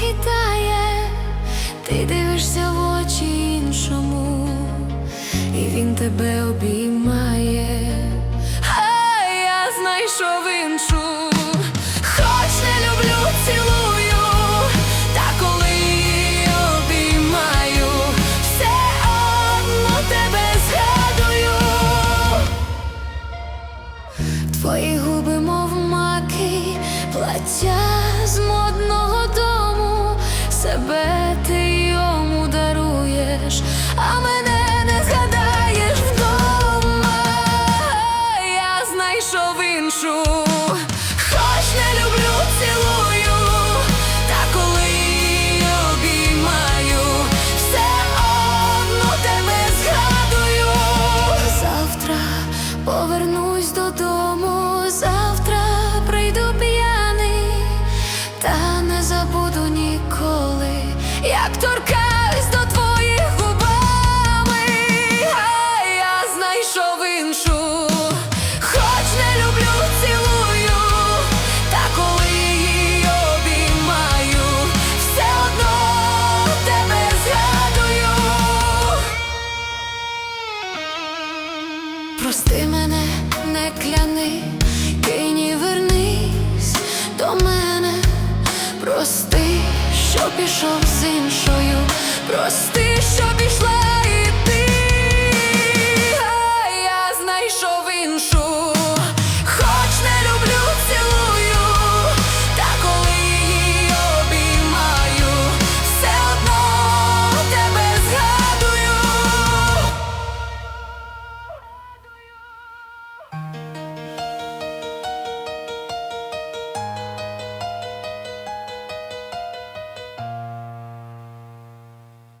хитає, ти дивишся в очі іншому, і він тебе обіймає. А я знайшов іншу. Твої губи, мов маки, плаття з модного а мене не згадаєш вдома. Я знайшов іншу, хоч не люблю, цілую, та коли обіймаю, все одно тебе згадую. Завтра повернусь додому, пішов з іншою, прости, що пішла і ти, а я знайшов іншу.